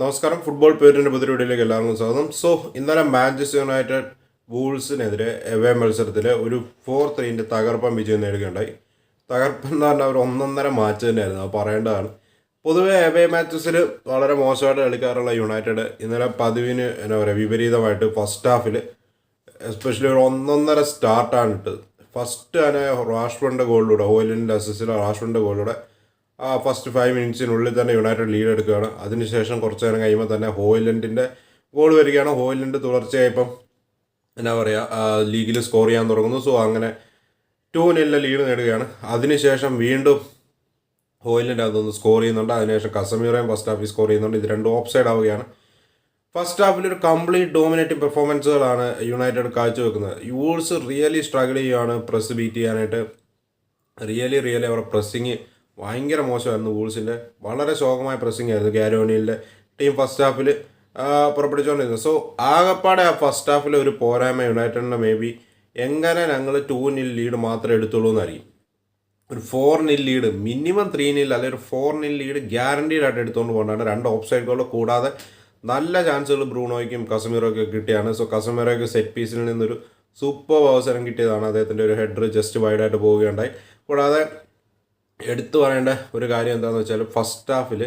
നമസ്കാരം. ഫുട്ബോൾ പേരിന്റെ പുതിയ വീഡിയോയിലേക്ക് എല്ലാവർക്കും സ്വാഗതം. സോ ഇന്നലെ മാഞ്ചസ്റ്റർ യുണൈറ്റഡ് വൂൾസിനെതിരെ എവേ മത്സരത്തിൽ ഒരു ഫോർ ത്രീന്റെ തകർപ്പൻ വിജയം നേടുകയുണ്ടായി. തകർപ്പൻ എന്ന് പറഞ്ഞാൽ ഒരു ഒന്നൊന്നര മാച്ച് തന്നെയായിരുന്നു. അത് പറയേണ്ടതാണ്. പൊതുവെ എവേ മാച്ചസിൽ വളരെ മോശമായിട്ട് കളിക്കാറുള്ള യുണൈറ്റഡ് ഇന്നലെ പതിവിന് എന്താ പറയുക വിപരീതമായിട്ട് ഫസ്റ്റ് ഹാഫിൽ എസ്പെഷ്യലി ഒരു ഒന്നൊന്നര സ്റ്റാർട്ടാണ് ഇട്ടത്. ഫസ്റ്റ് തന്നെ റാഷ്ഫറിന്റെ ഗോളിലൂടെ ഓയിലിന്റെ അസിസ്റ്റിലെ റാഷ്ഫറിന്റെ ഗോളിലൂടെ ആ ഫസ്റ്റ് ഫൈവ് മിനിറ്റ്സിനുള്ളിൽ തന്നെ യുണൈറ്റഡ് ലീഡ് എടുക്കുകയാണ്. അതിനുശേഷം കുറച്ച് നേരം കഴിയുമ്പോൾ തന്നെ ഹോയിലൻഡിന്റെ ഗോൾ വരികയാണ്. ഹോയിലൻഡ് തുടർച്ചയായി എന്നാ പറയുക ലീഗിൽ സ്കോർ ചെയ്യാൻ തുടങ്ങുന്നു. സോ അങ്ങനെ ടു നില്ല ലീഡ് നേടുകയാണ്. അതിനുശേഷം വീണ്ടും ഹോയിലൻഡ് അതൊന്ന് സ്കോർ ചെയ്യുന്നുണ്ട്. അതിനുശേഷം കസമീറയും ഫസ്റ്റ് ഹാഫിൽ സ്കോർ ചെയ്യുന്നുണ്ട്. ഇത് രണ്ടും ഓഫ് സൈഡ് ആവുകയാണ്. ഫസ്റ്റ് ഹാഫിൽ ഒരു കംപ്ലീറ്റ് ഡോമിനേറ്റിംഗ് പെർഫോമൻസുകളാണ് യുണൈറ്റഡ് കാഴ്ചവെക്കുന്നത്. യൂൾസ് റിയലി സ്ട്രഗിൾ ചെയ്യുകയാണ് പ്രസ് ബീറ്റ് ചെയ്യാനായിട്ട്. റിയലി റിയലി അവരുടെ പ്രസ്സിങ് ഭയങ്കര മോശമായിരുന്നു വൂൾസിന്റെ വളരെ ശോകമായ പ്രസ്സിംഗ് ആയിരുന്നു ഗാരോണിയിലെ ടീം ഫസ്റ്റ് ഹാഫിൽ പുറപ്പെടുവിച്ചുകൊണ്ടിരുന്നത്. സോ ആകെപ്പാടെ ആ ഫസ്റ്റ് ഹാഫിൽ ഒരു പോരായ്മ യുണൈറ്റഡിന്റെ മേ ബി എങ്ങനെ ഞങ്ങൾ ടു നിൽ ലീഡ് മാത്രമേ എടുത്തുള്ളൂ എന്നറിയും ഒരു ഫോർ നിൽ ലീഡ് മിനിമം ത്രീ നിൽ അല്ലെങ്കിൽ ഒരു ഫോർ നിൽ ലീഡ് ഗ്യാരണ്ടീഡ് ആയിട്ട് എടുത്തുകൊണ്ട് പോകേണ്ടതാണ്. രണ്ട് ഓഫ് സൈഡ് ഗോൾ കൂടാതെ നല്ല ചാൻസുകൾ ബ്രൂണോയ്ക്കും കസമീറോയ്ക്കും കിട്ടിയാണ്. സോ കസമീറോയ്ക്ക് സെറ്റ് പീസിൽ നിന്നൊരു സൂപ്പർ അവസരം കിട്ടിയതാണ് അദ്ദേഹത്തിന്റെ ഒരു ഹെഡർ ജസ്റ്റ് വൈഡായിട്ട് പോവുകയുണ്ടായി. കൂടാതെ എടുത്തു പറയേണ്ട ഒരു കാര്യം എന്താണെന്ന് വെച്ചാൽ ഫസ്റ്റ് ഹാഫിൽ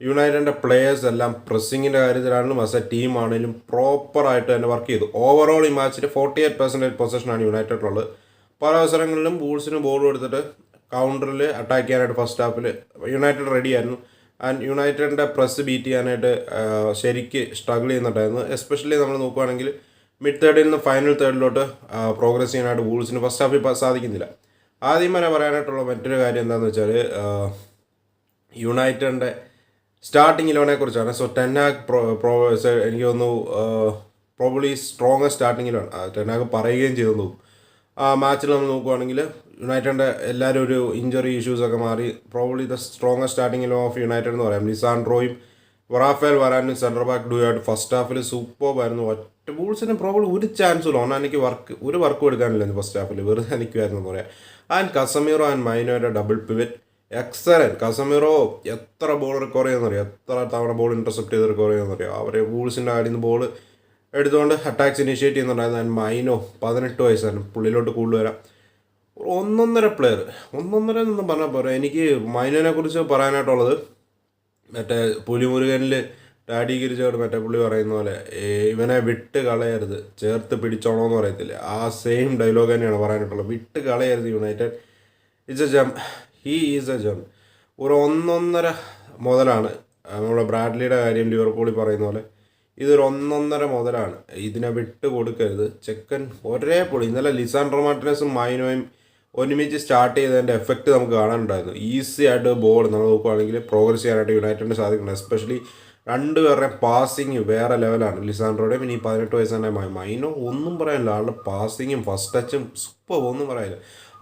യുണൈറ്റഡിന്റെ പ്ലേയേഴ്സ് എല്ലാം പ്രസ്സിങ്ങിന്റെ കാര്യത്തിലാണെങ്കിലും ആസ് എ ടീമാണെങ്കിലും പ്രോപ്പറായിട്ട് തന്നെ വർക്ക് ചെയ്തു. ഓവറോൾ ഈ മാച്ചിൽ ഫോർട്ടി എയ്റ്റ് പെർസെന്റേജ് പൊസിഷനാണ് യുണൈറ്റഡിലുള്ളത് പല അവസരങ്ങളിലും ബൂൾസിന് ബോൾ കൊടുത്തിട്ട് കൗണ്ടറിൽ അറ്റാക്ക് ചെയ്യാനായിട്ട് ഫസ്റ്റ് ഹാഫിൽ യുണൈറ്റഡ് റെഡി ആയിരുന്നു. ആൻഡ് യുണൈറ്റഡിന്റെ പ്രസ് ബീറ്റ് ചെയ്യാനായിട്ട് ശരിക്ക് സ്ട്രഗിൾ ചെയ്യുന്നുണ്ടായിരുന്നു എസ്പെഷ്യലി നമ്മൾ നോക്കുകയാണെങ്കിൽ മിഡ് തേർഡിൽ നിന്ന് ഫൈനൽ തേർഡിലോട്ട് പ്രോഗ്രസ് ചെയ്യാനായിട്ട് വൂൾസിന് ഫസ്റ്റ് ഹാഫിൽ സാധിക്കുന്നില്ല. ആദ്യം തന്നെ പറയാനായിട്ടുള്ള മറ്റൊരു കാര്യം എന്താണെന്ന് വെച്ചാൽ യുണൈറ്റഡിന്റെ സ്റ്റാർട്ടിംഗ് ഇലവനെ കുറിച്ചാണ്. സോ ടെന്നാഗ് പ്രോ പ്രോ എനിക്ക് തോന്നുന്നു probably strongest starting eleven Ten Hag പറയുകയും ചെയ്തു. ആ മാച്ചിൽ നമ്മൾ നോക്കുവാണെങ്കിൽ യുണൈറ്റഡിന്റെ എല്ലാവരും ഒരു ഇഞ്ചറി ഇഷ്യൂസൊക്കെ മാറി probably the strongest starting eleven of United എന്ന് പറയാം. ലിസാൻഡ്രോയും വറാഫേൽ വരാനും സെന്റർ ബാക്ക് ഡു ആയിട്ട് ഫസ്റ്റ് ഹാഫിൽ സൂപ്പർ ആയിരുന്നു. ബൂൾസിന് പ്രോബ്ലം ഒരു ചാൻസും എനിക്ക് വർക്ക് ഒരു വർക്കും എടുക്കാനില്ല ഫസ്റ്റ് ഹാഫിൽ വെറുതെ എനിക്കുമായിരുന്നു എന്ന് പറയാം ആൻഡ് കസമീറോ ആൻഡ് മൈനോയുടെ ഡബിൾ പിവറ്റ് എക്സലന്റ് കസമീറോ എത്ര ബോൾ റിക്കവർ ചെയ്യുന്നറിയാം എത്ര തവണ ബോൾ ഇന്റർസെപ്റ്റ് ചെയ്ത് റിക്കവർ ചെയ്യുന്നറിയാം അവരെ ബൂൾസിന്റെ ആടിൽ നിന്ന് ബോൾ എടുത്തുകൊണ്ട് അറ്റാക്സ് ഇനിഷ്യേറ്റ് ചെയ്യുന്നുണ്ടായിരുന്നു. ആൻഡ് മൈനോ പതിനെട്ട് വയസ്സാണ്. പുള്ളിയിലോട്ട് കൂടുതൽ വരാം. ഒന്നൊന്നര പ്ലെയർ ഒന്നൊന്നര എന്നൊന്നും പറഞ്ഞാൽ പോരാ. എനിക്ക് മൈനോനെ കുറിച്ച് പറയാനായിട്ടുള്ളത് മറ്റേ പുലിമുരുകനിൽ ഡാഡീകരിച്ചോട് മറ്റേ പുള്ളി പറയുന്ന പോലെ ഇവനെ വിട്ട് കളയരുത്. ചേർത്ത് പിടിച്ചോണോ എന്ന് പറയത്തില്ല. ആ സെയിം ഡയലോഗ് തന്നെയാണ് പറയാനായിട്ടുള്ളത് വിട്ട് കളയരുത് United it's a gem he is a gem ഒരു ഒന്നൊന്നര മുതലാണ്. നമ്മുടെ ബ്രാഡ്ലിയുടെ കാര്യം ലിവർപൂളിൽ പറയുന്ന പോലെ ഇതൊരു ഒന്നൊന്നര മുതലാണ്. ഇതിനെ വിട്ട് കൊടുക്കരുത്. ചെക്കൻ ഒരേ പൊളി ഇന്നലെ ലിസാൻഡ്രോ മാർട്ടിനസും മൈനോയും ഒരുമിച്ച് സ്റ്റാർട്ട് ചെയ്തതിന്റെ എഫക്റ്റ് നമുക്ക് കാണാനുണ്ടായിരുന്നു. ഈസി ആയിട്ട് ബോൾ നമ്മൾ നോക്കുകയാണെങ്കിൽ പ്രോഗ്രസ് ചെയ്യാനായിട്ട് യുണൈറ്റഡിന് സാധിക്കണം എസ്പെഷ്യലി രണ്ടുപേരുടെ പാസിങ് വേറെ ലെവലാണ് ലിസാൻഡ്രോയുടെയും ഇനി പതിനെട്ട് വയസ്സാണ് മൈനോ ഒന്നും പറയാനില്ല. ആളുടെ പാസിങ്ങും ഫസ്റ്റ് ടച്ചും സൂപ്പർ ഒന്നും പറയാനില്ല.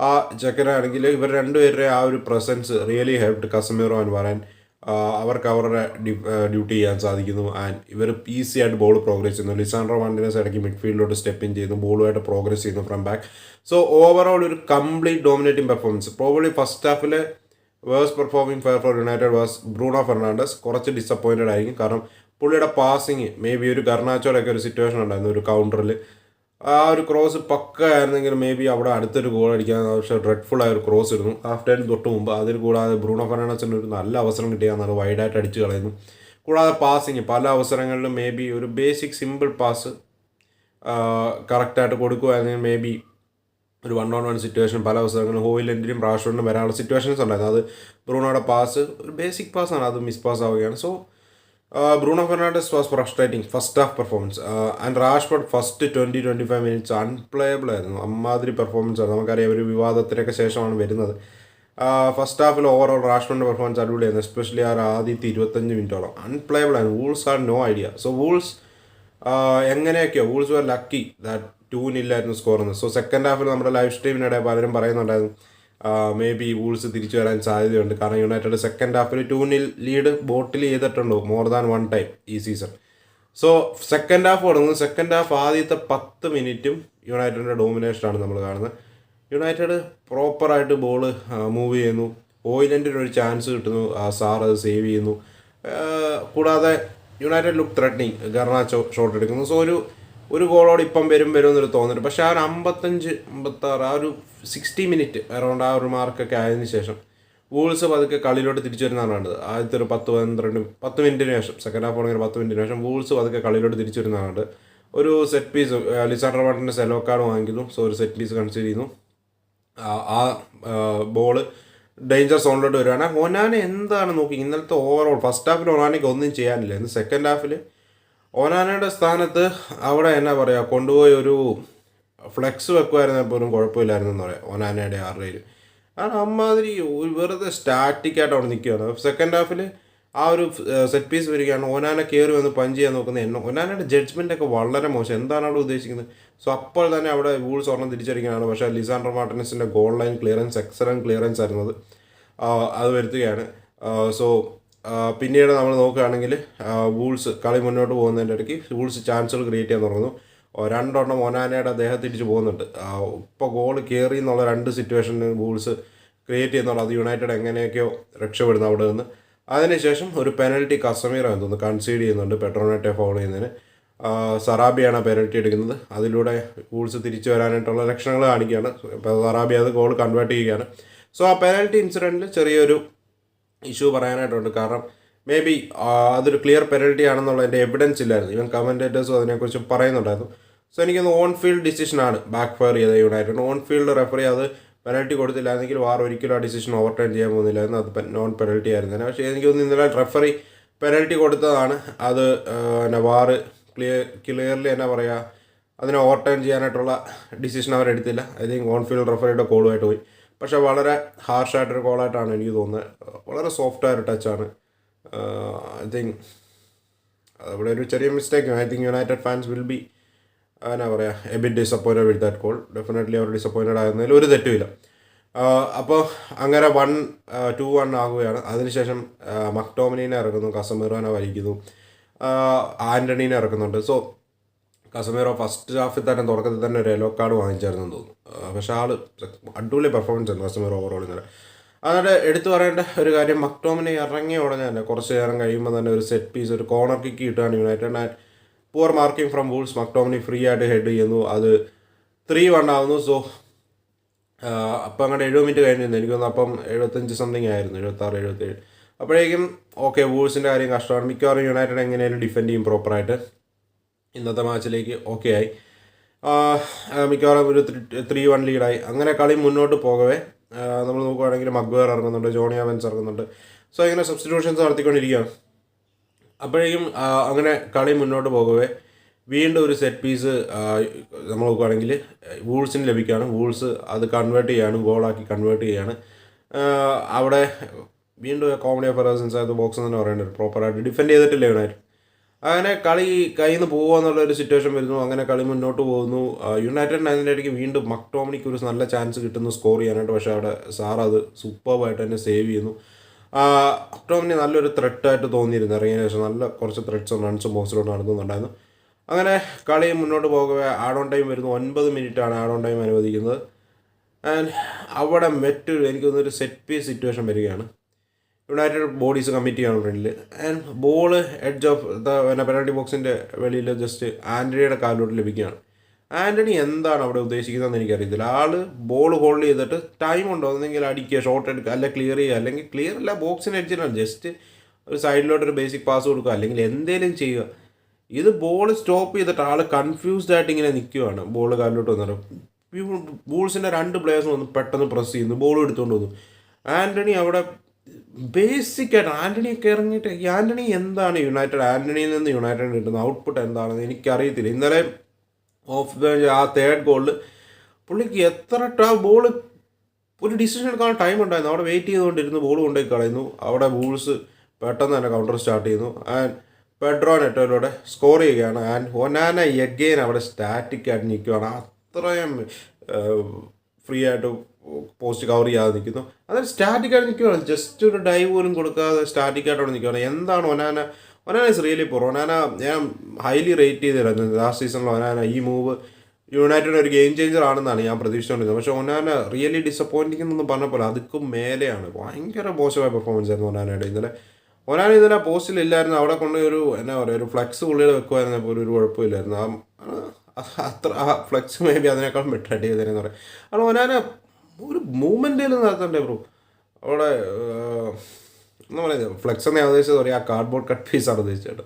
ആ ചെക്കനാണെങ്കിൽ ഇവർ രണ്ടുപേരുടെ ആ ഒരു പ്രസൻസ് റിയലി ഹെൽപ്ഡ് കസമീറോ എന്ന് പറയാൻ അവർക്ക് അവരുടെ ഡ്യൂട്ടി ചെയ്യാൻ സാധിക്കുന്നു. ആൻഡ് ഇവർ ഈസി ആയിട്ട് ബോൾ പ്രോഗ്രസ് ചെയ്യുന്നു. ലിസാൻഡ്രോ മാൻഡിനസ് ഇടയ്ക്ക് മിഡ്ഫീൽഡിലോട്ട് സ്റ്റെപ്പ് ഇൻ ചെയ്യുന്നു. ബോളുമായിട്ട് പ്രോഗ്രസ് ചെയ്യുന്നു ഫ്രം ബാക്ക് സോ ഓവറോൾ ഒരു complete dominating performance probably first Hafil worst performing player for United was Bruno Fernandes കുറച്ച് ഡിസപ്പോയിന്റഡ് ആയിരിക്കും. കാരണം പുള്ളിയുടെ പാസിങ് മേ ബി ഒരു കർണാച്ചോടെയൊക്കെ ഒരു സിറ്റുവേഷൻ ഉണ്ടായിരുന്നു ഒരു കൗണ്ടറിൽ ആ ഒരു ക്രോസ് പക്ക ആയിരുന്നെങ്കിൽ മേ ബി അവിടെ അടുത്തൊരു ഗോൾ അടിക്കാൻ പക്ഷേ ഡ്രെഡ്ഫുൾ ആയ ഒരു ക്രോസ് ഇരുന്നു ഹാഫ് ടൈം തൊട്ട് മുമ്പ് അതിൽ കൂടാതെ ബ്രൂണോ ഫെർണാണ്ടസിന് ഒരു നല്ല അവസരം കിട്ടിയാൽ വൈഡായിട്ട് അടിച്ചു കളയുന്നു. കൂടാതെ പാസിങ് പല അവസരങ്ങളിലും മേ ബി ഒരു ബേസിക് സിമ്പിൾ പാസ് കറക്റ്റായിട്ട് കൊടുക്കുകയാണെങ്കിൽ മേ ബി ഒരു വൺ ഓൺ വൺ സിറ്റുവേഷൻ പല അവസരങ്ങളും ഹോയിലൻഡിനും റാഷ്ഫോർഡിനും വരാനുള്ള സിറ്റുവേഷൻസ് ഉണ്ടായിരുന്നു. അത് ബ്രൂണോയുടെ പാസ് ഒരു ബേസിക് പാസ്സാണ് അത് മിസ് പാസ് ആവുകയാണ്. So Bruno Fernandes was frustrating first half performance and Rashford first twenty twenty five minutes unplayable ആയിരുന്നു. അമ്മാതിരി പെർഫോമൻസ് ആണ്. നമുക്കറിയാം ഒരു വിവാദത്തിനൊക്കെ ശേഷമാണ് വരുന്നത്. ഫസ്റ്റ് ഹാഫിൽ ഓവറോൾ റാഷ്ഫോർഡിന്റെ പെർഫോമൻസ് അടിപൊളിയായിരുന്നു എസ്പെഷ്യലി ആ ആദ്യത്തെ ഇരുപത്തഞ്ച് മിനിറ്റോളം. അൺപ്ലേയബിൾ ആയിരുന്നു. Wolves are no idea so Wolves എങ്ങനെയൊക്കെയോ Wolves were lucky that two നില്ലായിരുന്നു score എന്ന് സോ സെക്കൻഡ് ഹാഫിൽ നമ്മുടെ ലൈവ് സ്ട്രീമിനിടെ പലരും പറയുന്നുണ്ടായിരുന്നു. മേ ബി വൂൾസ് തിരിച്ചു വരാൻ സാധ്യതയുണ്ട്. കാരണം യുണൈറ്റഡ് സെക്കൻഡ് ഹാഫിൽ ടൂ നിൽ ലീഡ് ബോട്ടിൽ ചെയ്തിട്ടുണ്ടോ? മോർ ദാൻ വൺ ടൈം ഈ സീസൺ സോ സെക്കൻഡ് ഹാഫ് തുടങ്ങുന്നു. സെക്കൻഡ് ഹാഫ് ആദ്യത്തെ പത്ത് മിനിറ്റും യുണൈറ്റഡിന്റെ ഡോമിനേഷനാണ് നമ്മൾ കാണുന്നത്. യുണൈറ്റഡ് പ്രോപ്പറായിട്ട് ബോൾ മൂവ് ചെയ്യുന്നു. ഓയിലന്റിന് ഒരു ചാൻസ് കിട്ടുന്നു. സാർ അത് സേവ് ചെയ്യുന്നു. കൂടാതെ United look threatening Garnacho shot എടുക്കുന്നു. സോ ഒരു ഒരു ഗോളോട് ഇപ്പം വരും വരും എന്നൊരു തോന്നുന്നുണ്ട് പക്ഷേ ആ ഒരു അമ്പത്തഞ്ച് അമ്പത്താറ് ആ ഒരു സിക്സ്റ്റി മിനിറ്റ് അറൗണ്ട് ആ ഒരു മാർക്കൊക്കെ ആയതിന് ശേഷം വൂൾസ് പതുക്കെ കളിയിലോട്ട് തിരിച്ചു വരുന്നതാണ് കണ്ടത്. ആദ്യത്തെ ഒരു പത്ത് പന്ത്രണ്ട് പത്ത് മിനിറ്റിന് ശേഷം സെക്കൻഡ് ഹാഫ് തുടങ്ങിയ പത്ത് മിനിറ്റിന് ശേഷം വൂൾസ് പതുക്കെ കളിയിലോട്ട് തിരിച്ചു വരുന്നതാണ് കണ്ടത്. ഒരു സെറ്റ് പീസ് ലിസാർഡർ വാട്ടിന്റെ സെലോ കാർഡ് വാങ്ങിക്കുന്നു. സോ ഒരു സെറ്റ് പീസ് കൺസിഡർ ചെയ്യുന്നു. ആ- ബോൾ ഡേഞ്ചർ സോണിലോട്ട് വരികയാണ് ഒനാനെ എന്താണ് നോക്കി? ഇന്നലത്തെ ഓവറോൾ ഫസ്റ്റ് ഹാഫിൽ ഒനാനയ്ക്ക് ഒന്നും ചെയ്യാനില്ല. ഇന്ന് സെക്കൻഡ് ഹാഫിൽ ഒനാനയുടെ സ്ഥാനത്ത് അവിടെ എന്നാ പറയുക കൊണ്ടുപോയി ഒരു ഫ്ലെക്സ് വെക്കുമായിരുന്നാൽ പോലും കുഴപ്പമില്ലായിരുന്നു എന്ന് പറയാം ഓനാനയുടെ ആരുടെയും കാരണം അമ്മാതിരി വെറുതെ സ്റ്റാറ്റിക്കായിട്ട് അവിടെ നിൽക്കുകയാണ് സെക്കൻഡ് ഹാഫിൽ ആ ഒരു സെറ്റ് പീസ് വരികയാണ് ഓനാന കയറി വന്ന് പഞ്ച് ചെയ്യാൻ നോക്കുന്നത് എന്നെ ഓനാനയുടെ ജഡ്ജ്മെന്റ് ഒക്കെ വളരെ മോശം. എന്താണ് അവിടെ ഉദ്ദേശിക്കുന്നത്? സോ അപ്പോൾ തന്നെ അവിടെ വൂൾസ് ഒരെണ്ണം തിരിച്ചടിക്കുകയാണ്. പക്ഷേ Lisandro മാർട്ടിനസിന്റെ goal line clearance excellent clearance ആയിരുന്നത്. അത് വരുത്തുകയാണ്. സോ പിന്നീട് നമ്മൾ നോക്കുകയാണെങ്കിൽ വൂൾസ് കളി മുന്നോട്ട് പോകുന്നതിന്റെ ഇടയ്ക്ക് വൂൾസ് ചാൻസുകൾ ക്രിയേറ്റ് ചെയ്യാൻ തുടങ്ങുന്നു. രണ്ടെണ്ണം ഒനാനയുടെ ദേഹത്തിരിച്ച് പോകുന്നുണ്ട്. ഇപ്പോൾ ഗോൾ കയറി എന്നുള്ള രണ്ട് സിറ്റുവേഷനിൽ ബൂൾസ് ക്രിയേറ്റ് ചെയ്യുന്നുള്ളത് അത് യുണൈറ്റഡ് എങ്ങനെയൊക്കെയോ രക്ഷപ്പെടുന്നു അവിടെ നിന്ന്. അതിനുശേഷം ഒരു പെനൽറ്റി കസമീറ തോന്നുന്നു. കൺസീഡ് ചെയ്യുന്നുണ്ട്. പെട്രോണേറ്റെ ഫോളോ ചെയ്യുന്നതിന്. സറാബിയാണ് പെനൽറ്റി എടുക്കുന്നത്. അതിലൂടെ വൂൾസ് തിരിച്ചു വരാനായിട്ടുള്ള ലക്ഷണങ്ങൾ കാണിക്കുകയാണ്. സറാബി അത് ഗോൾ കൺവേർട്ട് ചെയ്യുകയാണ്. സോ ആ പെനൽറ്റി ഇൻസിഡന്റിൽ ചെറിയൊരു ഇഷ്യൂ പറയാനായിട്ടുണ്ട്. കാരണം മേ ബി അതൊരു ക്ലിയർ പെനൽറ്റി ആണെന്നുള്ളതിന്റെ എവിഡൻസ് ഇല്ലായിരുന്നു. ഇവൻ കമന്റേറ്റേഴ്സും അതിനെക്കുറിച്ച് പറയുന്നുണ്ടായിരുന്നു. സോ എനിക്കൊന്ന് ഓൺ ഫീൽഡ് ഡിസിഷനാണ് ബാക്ക് ഫയർ ചെയ്ത യുണൈറ്റഡ് ഓൺ ഫീൽഡ് റെഫറി അത് പെനൽറ്റി കൊടുത്തില്ലായിരുന്നെങ്കിൽ വാർ ഒരിക്കലും ആ ഡിസിഷൻ ഓവർടേൺ ചെയ്യാൻ പോകുന്നില്ലായിരുന്നു. അത് നോൺ പെനൽറ്റി ആയിരുന്നു. പക്ഷേ എനിക്ക് തോന്നുന്നു ഇന്നലെ റെഫറി പെനൽറ്റി കൊടുത്തതാണ്. അത് പിന്നെ വാറ് ക്ലിയർ ക്ലിയർലി എന്നാ പറയുക അതിനെ ഓവർടേൺ ചെയ്യാനായിട്ടുള്ള ഡിസിഷൻ അവരെടുത്തില്ല. ഐ തിങ്ക് ഓൺ ഫീൽഡ് റെഫറിയുടെ കോളുമായിട്ട് പോയി. പക്ഷേ വളരെ ഹാർഷായിട്ടൊരു കോളായിട്ടാണ് എനിക്ക് തോന്നുന്നത്. വളരെ സോഫ്റ്റ് ആയൊരു ടച്ചാണ് ഐ തിങ്ക് അവിടെ ഒരു ചെറിയ mistake I think United fans will be എന്നാ പറയുക a bit disappointed with that call definitely our disappointed ആകുന്നതിൽ ഒരു തെറ്റുമില്ല. അപ്പോൾ അങ്ങനെ വൺ ടു വൺ ആകുകയാണ്. അതിനുശേഷം മക്ടോമിനെ ഇറക്കുന്നു. കസമീറോനെ വലിക്കുന്നു. ആന്റണീനെ ഇറക്കുന്നുണ്ട്. സോ കസമീറോ ഫസ്റ്റ് ഹാഫിൽ തന്നെ തുടക്കത്തിൽ തന്നെ ഒരു യെല്ലോ കാർഡ് വാങ്ങിച്ചായിരുന്നു തോന്നുന്നു. പക്ഷേ ആൾ അടിപൊളി പെർഫോമൻസ് ആയിരുന്നു കസമേറോ ഓവറോൾ ഇന്നലെ. അതുകൊണ്ട് എടുത്തു പറയേണ്ട ഒരു കാര്യം മക്ടോമിനെ ഇറങ്ങിയ ഉടനെ തന്നെ കുറച്ച് നേരം കഴിയുമ്പോൾ തന്നെ ഒരു സെറ്റ് പീസ് ഒരു കോർണർ കിക്ക് കിട്ടുകയാണ് United and poor marking from Wolves McTominay free ആയിട്ട് ഹെഡ് ചെയ്യുന്നു. അത് ത്രീ വൺ ആവുന്നു. സോ അപ്പം അങ്ങോട്ട് എഴുപത് മിനിറ്റ് കഴിഞ്ഞിരുന്നു. എനിക്ക് തോന്നുന്നു അപ്പം എഴുപത്തഞ്ച് സംതിങ് ആയിരുന്നു. എഴുപത്താറ് എഴുപത്തേഴ് അപ്പോഴേക്കും ഓക്കെ വൂൾസിന്റെ കാര്യം കഷ്ടമാണ്. മിക്കവാറും യുണൈറ്റഡ് എങ്ങനെയാലും ഡിഫെൻഡ് ചെയ്യും പ്രോപ്പറായിട്ട് ഇന്നത്തെ മാച്ചിലേക്ക് ഓക്കെ ആയി. മിക്കവാറും ഒരു ത്രീ വൺ ലീഡായി അങ്ങനെ കളി മുന്നോട്ട് പോകവേ. നമ്മൾ നോക്കുകയാണെങ്കിൽ മഗ്വേർ ഇറങ്ങുന്നുണ്ട് ജോണി അവൻസ് ഇറങ്ങുന്നുണ്ട്. സോ ഇങ്ങനെ സബ്സ്റ്റിറ്റ്യൂഷൻസ് നടത്തിക്കൊണ്ടിരിക്കുകയാണ്. അപ്പോഴേക്കും അങ്ങനെ കളി മുന്നോട്ട് പോകവേ. വീണ്ടും ഒരു സെറ്റ് പീസ് നമ്മൾ നോക്കുകയാണെങ്കിൽ വൂൾസിന് ലഭിക്കുകയാണ്. വൂൾസ് അത് കൺവേർട്ട് ചെയ്യാണ് ഗോളാക്കി കൺവേർട്ട് ചെയ്യാണ് അവിടെ വീണ്ടും കോമഡി ഓഫ് റേസൻസ് ആയത് ബോക്സ് എന്ന് പറയുന്നത് പ്രോപ്പറായിട്ട് ഡിഫെൻഡ് ചെയ്തിട്ടില്ല യുണൈറ്റഡ് അങ്ങനെ കളി കയ്യിൽ നിന്ന് പോകുക ഒരു സിറ്റുവേഷൻ വരുന്നു. അങ്ങനെ കളി മുന്നോട്ട് പോകുന്നു. യുണൈറ്റഡ് അതിന്റെ ഇടയ്ക്ക് വീണ്ടും മക്ടോമിനിക്ക് ഒരു നല്ല ചാൻസ് കിട്ടുന്നു സ്കോർ ചെയ്യാനായിട്ട്. പക്ഷേ അവിടെ സാർ അത് സൂപ്പർബായിട്ട് തന്നെ സേവ് ചെയ്യുന്നു. മക്ടോമിനി നല്ലൊരു ത്രെട്ടായിട്ട് തോന്നിയിരുന്നു ഇറങ്ങിയതിന് ശേഷം. നല്ല കുറച്ച് ത്രെഡ്സും റൺസും ബോക്സിലോട്ട് നടത്തുന്നുണ്ടായിരുന്നു അങ്ങനെ കളി മുന്നോട്ട് പോകവേ ആഡ് ഓൺ ടൈം വരുന്നു. ഒൻപത് മിനിറ്റാണ് ആഡ് ഓൺ ടൈം അനുവദിക്കുന്നത്. ആൻഡ് അവിടെ മറ്റൊരു എനിക്ക് തോന്നുന്നൊരു സെറ്റ് പീസ് സിറ്റുവേഷൻ വരികയാണ്. യുണൈറ്റഡ് ബോഡീസ് കമ്മിറ്റ് ചെയ്യാണ് ഫ്രണ്ടിൽ ആൻഡ് ബോൾ എഡ്ജ് ഓഫ് പിന്നെ പെനാൾട്ടി ബോക്സിന്റെ വെളിയിൽ ജസ്റ്റ് ആന്റണിയുടെ കാലിലോട്ട് ലഭിക്കുകയാണ്. ആന്റണി എന്താണ് അവിടെ ഉദ്ദേശിക്കുന്നതെന്ന് എനിക്കറിയത്തില്ല. ആൾ ബോൾ ഹോൾഡ് ചെയ്തിട്ട് ടൈം ഉണ്ടോ? ഒന്നെങ്കിൽ അടിക്കുക ഷോട്ട് എടുക്കുക അല്ലെങ്കിൽ ക്ലിയർ ചെയ്യുക അല്ലെങ്കിൽ ക്ലിയർ അല്ല ബോക്സിന് എഡ്ജിലാണ് ജസ്റ്റ് ഒരു സൈഡിലോട്ട് ഒരു ബേസിക് പാസ് കൊടുക്കുക അല്ലെങ്കിൽ എന്തേലും ചെയ്യുക. ഇത് ബോൾ സ്റ്റോപ്പ് ചെയ്തിട്ട് ആൾ കൺഫ്യൂസ്ഡ് ആയിട്ട് ഇങ്ങനെ നിൽക്കുകയാണ് ബോൾ കാലിലോട്ട് വന്നിട്ട് ബൂൾസിന്റെ രണ്ട് പ്ലേയേഴ്സും വന്ന് പെട്ടെന്ന് പ്രസ് ചെയ്യുന്നു. ബോൾ എടുത്തുകൊണ്ട് വന്നു. ആന്റണി അവിടെ ബേസിക് ആയിട്ട് ആന്റണിയൊക്കെ ഇറങ്ങിയിട്ട് ഈ ആന്റണി എന്താണ് യുണൈറ്റഡ്? ആന്റണിയിൽ നിന്ന് യുണൈറ്റഡ് കിട്ടുന്ന ഔട്ട്പുട്ട് എന്താണെന്ന് എനിക്കറിയത്തില്ല. ഇന്നലെ ഓഫ് ദ ആ തേർഡ് ഗോളിൽ പുള്ളിക്ക് എത്ര ആ ബോൾ ഒരു ഡിസിഷൻ എടുക്കാൻ ടൈം ഉണ്ടായിരുന്നു. അവിടെ വെയിറ്റ് ചെയ്തുകൊണ്ടിരുന്നു ബോൾ കൊണ്ടുപോയി കളയുന്നു. അവിടെ ബൂൾസ് പെട്ടെന്ന് തന്നെ കൗണ്ടർ സ്റ്റാർട്ട് ചെയ്യുന്നു. ആൻഡ് പെഡ്രോ നെറ്റോയിലൂടെ സ്കോർ ചെയ്യുകയാണ്. ആൻഡ് ഒനാന എഗെയിൻ അവിടെ സ്റ്റാറ്റിക് ആയിട്ട് നിൽക്കുകയാണ്. അത്രയും ഫ്രീ ആയിട്ട് പോസ്റ്റ് കവർ ചെയ്യാതെ നിൽക്കുന്നു. അതായത് സ്റ്റാറ്റിക് ആയിട്ട് നിൽക്കുകയാണ്. ജസ്റ്റ് ഒരു ഡൈവ് പോലും കൊടുക്കാതെ സ്റ്റാറ്റിക് ആയിട്ട് അവിടെ നിൽക്കുകയാണ്. എന്താണ് Onana? Onana is really poor Onana ഞാൻ ഹൈലി റേറ്റ് ചെയ്തിരുന്നു ലാസ്റ്റ് സീസണിൽ ഒനാന. ഈ മൂവ് യുണൈറ്റഡ് ഒരു ഗെയിം ചേഞ്ചർ ആണെന്നാണ് ഞാൻ പ്രതീക്ഷിച്ചുകൊണ്ടിരുന്നത്. പക്ഷേ ഒനാന റിയലി ഡിസപ്പോയിന്റിംഗ് പറഞ്ഞ പോലെ അതുക്കും മേലെയാണ്. ഭയങ്കര മോശമായ പെർഫോമൻസ് ആയിരുന്നു ഒനാനയുടെ ഇന്നലെ. ഒരാൾ ഇന്നലെ പോസ്റ്റിൽ ഇല്ലായിരുന്നു. അവിടെ കൊണ്ട് ഒരു എന്നാ പറയുക ഒരു ഫ്ലെക്സ് ഉള്ളിൽ വെക്കുമായിരുന്ന പോലും ഒരു കുഴപ്പമില്ലായിരുന്നു. ആ അത്ര ആ ഫ്ലെക്സ് മേ ബി അതിനേക്കാൾ ബെറ്റർ ആയിട്ട് ചെയ്തതെന്ന് പറയാം. കാരണം ഒനാനെ ഒരു മൂവ്മെന്റേലും നടത്തണ്ടേ ബ്രോ അവിടെ എന്താ പറയുക ഫ്ലെക്സ് എന്ന് ഞാൻ ഉദ്ദേശിച്ചത് പറയാം ആ കാർഡ്ബോർഡ് കട്ട് പീസാണ് ഉദ്ദേശിച്ചത്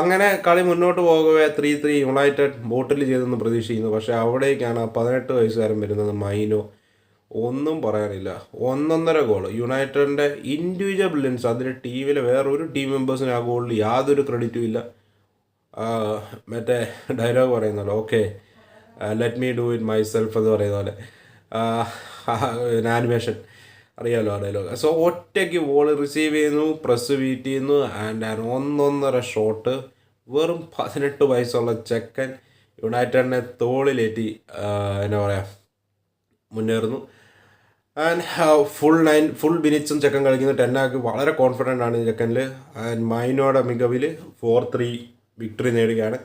അങ്ങനെ കളി മുന്നോട്ട് പോകവേ ത്രീ ത്രീ യുണൈറ്റഡ് ബോട്ടിൽ ചെയ്തെന്ന് പ്രതീക്ഷിക്കുന്നു. പക്ഷേ അവിടേക്കാണ് പതിനെട്ട് വയസ്സുകാരൻ വരുന്നത് മൈനോ. ഒന്നും പറയാനില്ല. ഒന്നൊന്നര ഗോൾ യുണൈറ്റഡിന്റെ ഇൻഡിവിജ്വൽ ബ്രില്യൻസ് അതിൽ ടീമിലെ വേറൊരു ടീം മെമ്പേഴ്സിന് ആ ഗോളിൽ യാതൊരു ക്രെഡിറ്റും ഇല്ല. മറ്റേ dialogue പറയുന്നല്ലോ okay let me do it myself എന്ന് പറയുന്ന പോലെ. ആനിമേഷൻ അറിയാമല്ലോ ആ ഡയലോഗ് സോ ഒറ്റയ്ക്ക് ബോൾ റിസീവ് ചെയ്യുന്നു പ്രസ് വീറ്റ് ചെയ്യുന്നു ആൻഡ് ഒന്നൊന്നര ഷോട്ട് വെറും പതിനെട്ട് വയസ്സുള്ള ചെക്കൻ യുണൈറ്റഡിനെ തോളിലേറ്റി എന്നാ പറയുക മുന്നേറുന്നു. ആൻഡ് ഫുൾ നയൻ ഫുൾ ബിനിച്ചും ചെക്കൻ കളിക്കുന്നു. ടെന്നാക്ക് വളരെ കോൺഫിഡന്റ് ആണ് ചെക്കനിൽ ആൻഡ് മൈനോയുടെ മികവിൽ ഫോർ ത്രീ വിക്ടറി നേടുകയാണ്.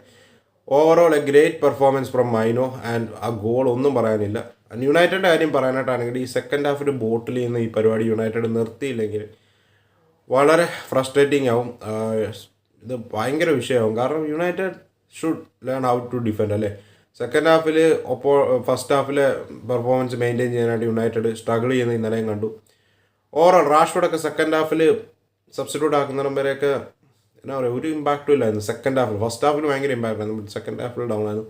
Overall a great performance from Mainoo. And ആ ഗോൾ ഒന്നും പറയാനില്ല. യുണൈറ്റഡിന്റെ കാര്യം പറയാനായിട്ടാണെങ്കിൽ ഈ സെക്കൻഡ് ഹാഫിൽ ബോട്ടിൽ ചെയ്യുന്ന ഈ പരിപാടി യുണൈറ്റഡ് നിർത്തിയില്ലെങ്കിൽ വളരെ ഫ്രസ്ട്രേറ്റിംഗ് ആവും. ഇത് ഭയങ്കര വിഷയമാവും. കാരണം United should learn how to defend അല്ലേ? സെക്കൻഡ് ഹാഫിൽ ഒപ്പോ ഫസ്റ്റ് ഹാഫിലെ പെർഫോമൻസ് മെയിന്റെയിൻ ചെയ്യാനായിട്ട് യുണൈറ്റഡ് സ്ട്രഗിൾ ചെയ്യുന്ന ഇന്നലെയും കണ്ടു. ഓവറോൾ റാഷ്ഫോർഡൊക്കെ സെക്കൻഡ് ഹാഫിൽ സബ്സ്റ്റിറ്റ്യൂട്ട് ആക്കുന്നിടം വരെയൊക്കെ എന്നാ പറയുക ഒരു ഇമ്പാക്റ്റും ഇല്ലായിരുന്നു. സെക്കൻഡ് ഹാഫിൽ ഫസ്റ്റ് ഹാഫിൽ ഭയങ്കര ഇമ്പാക്റ്റ് ആയിരുന്നു സെക്കൻഡ് ഹാഫിൽ ഡൗൺ ആയിരുന്നു.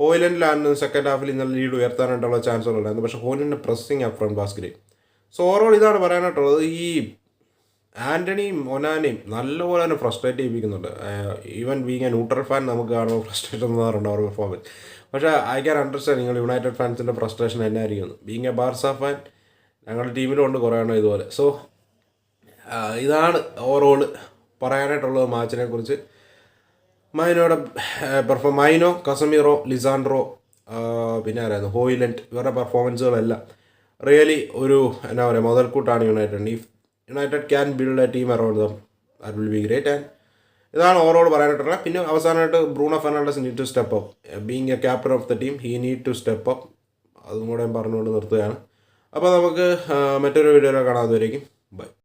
ഹോയിലൻഡിലാണ് സെക്കൻഡ് ഹാഫിൽ ഇന്നലെ ലീഡ് ഉയർത്താനായിട്ടുള്ള ചാൻസ് ഉണ്ടായിരുന്നു പക്ഷേ ഹോയിലൻഡിന്റെ pressing up front basket so overall ഇതാണ് പറയാനായിട്ടുള്ളത്. ഈ ആന്റണിയും ഒനാനയും നല്ലപോലെ തന്നെ frustrate ചെയ്യിപ്പിക്കുന്നുണ്ട്. Even being a neutral fan നമുക്ക് കാണുമ്പോൾ ഫ്രസ്ട്രേറ്റ് തോന്നാറുണ്ട് അവർ പെർഫോമൻസ് പക്ഷേ ഐ ക്യാൻ അണ്ടർസ്റ്റാൻഡ് നിങ്ങൾ യുണൈറ്റഡ് ഫാൻസിന്റെ ഫ്രസ്ട്രേഷൻ എന്നായിരിക്കും ബീങ് എ ബാർസ ഫാൻ ഞങ്ങളുടെ ടീമിലുണ്ട് കുറേ എണ്ണം ഇതുപോലെ. സോ ഇതാണ് ഓവറോൾ പറയാനായിട്ടുള്ളത് മാച്ചിനെ കുറിച്ച്. മൈനോയുടെ പെർഫോം മൈനോ കസമീറോ ലിസാൻഡ്രോ പിന്നെ ആരായിരുന്നു? ഹോയിലൻഡ് ഇവരുടെ പെർഫോമൻസുകളെല്ലാം റിയലി ഒരു എന്നാ പറയുക മുതൽക്കൂട്ടാണ് United. If United can build a team around them that will be great and ഇതാണ് ഓവറോൾ പറയാനായിട്ടുള്ളത്. പിന്നെ അവസാനമായിട്ട് Bruno Fernandes need to step up being a captain of the team he need to step up അതും കൂടെ പറഞ്ഞുകൊണ്ട് നിർത്തുകയാണ്. അപ്പോൾ നമുക്ക് മറ്റൊരു വീഡിയോയിൽ കാണാം. അതുവരേക്കും. ബൈ